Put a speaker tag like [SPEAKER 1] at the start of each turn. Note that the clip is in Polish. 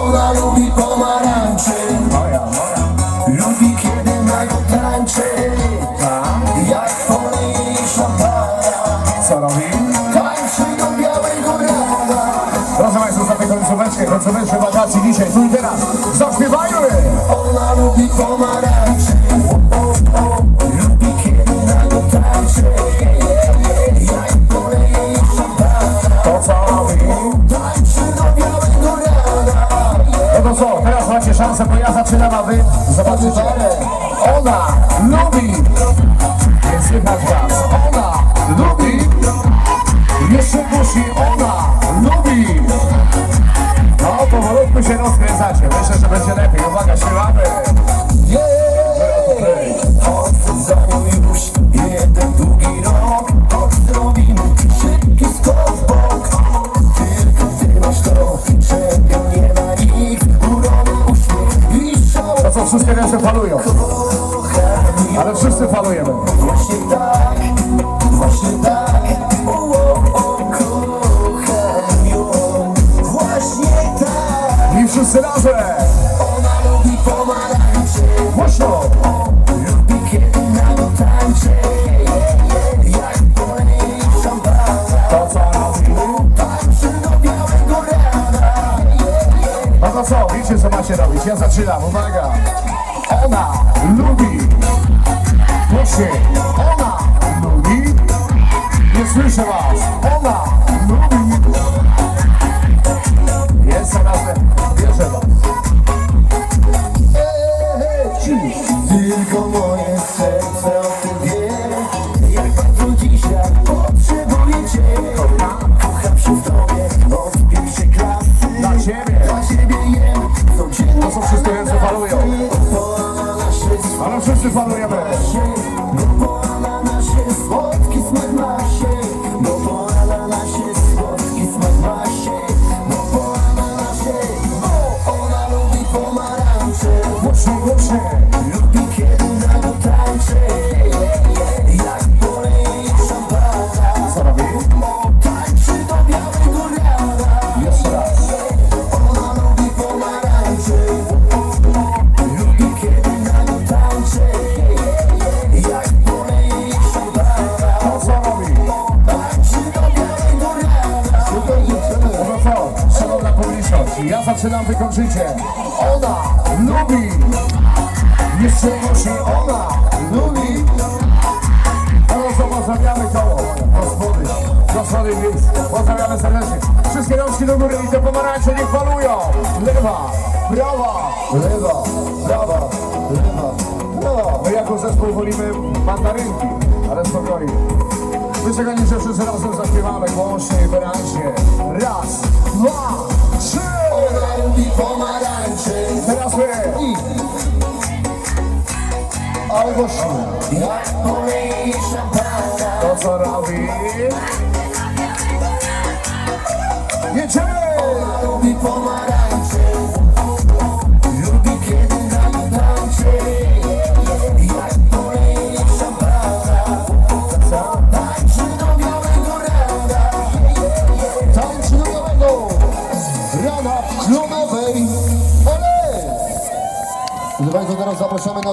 [SPEAKER 1] Ona lubi pomarańcze
[SPEAKER 2] Moja, moja.
[SPEAKER 1] Lubi kiedy na nią tańczy
[SPEAKER 2] Tak.
[SPEAKER 1] Jak poleje szampana
[SPEAKER 2] Co robi?
[SPEAKER 1] Tańczy do białego rana
[SPEAKER 2] Proszę Państwa, za tę końcóweczkę, końcóweczkę wakacji dzisiaj, tu i teraz. Zaśpiewajmy!
[SPEAKER 1] Ona lubi pomarańcze
[SPEAKER 2] szansę, bo ja zaczynam, a wy zobaczycie. Ona lubi, ręce falują, ale wszyscy falujemy.
[SPEAKER 1] właśnie tak, właśnie tak
[SPEAKER 2] I wszyscy razem,
[SPEAKER 1] Ona lubi pomarańcze
[SPEAKER 2] głośno.
[SPEAKER 1] Lubi kiedy na nią tańczy Jak poleje szampana
[SPEAKER 2] To co robi?
[SPEAKER 1] Tańczy do białego rana
[SPEAKER 2] No to co, wiecie co macie robić? Ja zaczynam, uwaga. Ona lubi. Jest coraz lepiej. Wierzę was.
[SPEAKER 1] Tylko moje serce o tym wie Jak bardzo dzisiaj potrzebuję cię Kocham się w tobie od pierwszej klasy
[SPEAKER 2] Dla ciebie.
[SPEAKER 1] Dla ciebie jem codziennie
[SPEAKER 2] To są wszystkie ręce falują. Ale wszyscy falujemy.
[SPEAKER 1] Ona lubi
[SPEAKER 2] publiczność, ja zaczynam, wy kończycie. Ona lubi. Jeszcze musi ona lubi. To pozdrawiamy koło. Gospody, gospody miejsc. Pozdrawiamy serdecznie. Wszystkie rączki do góry i te pomarańcze niech falują. Lewa, prawa.
[SPEAKER 1] Lewa, prawa, lewa, prawa
[SPEAKER 2] My jako zespół wolimy mandarynki, ale spokojnie. Wyczekanie, że wszyscy razem zaśpiewamy głośniej, wyraźnie. Raz, dwa,
[SPEAKER 1] pomarańcze
[SPEAKER 2] Teraz my. Ale głośno.
[SPEAKER 1] Jak poleje szampana
[SPEAKER 2] To co robi? Jedziemy!
[SPEAKER 1] Proszę Państwa, teraz zapraszamy na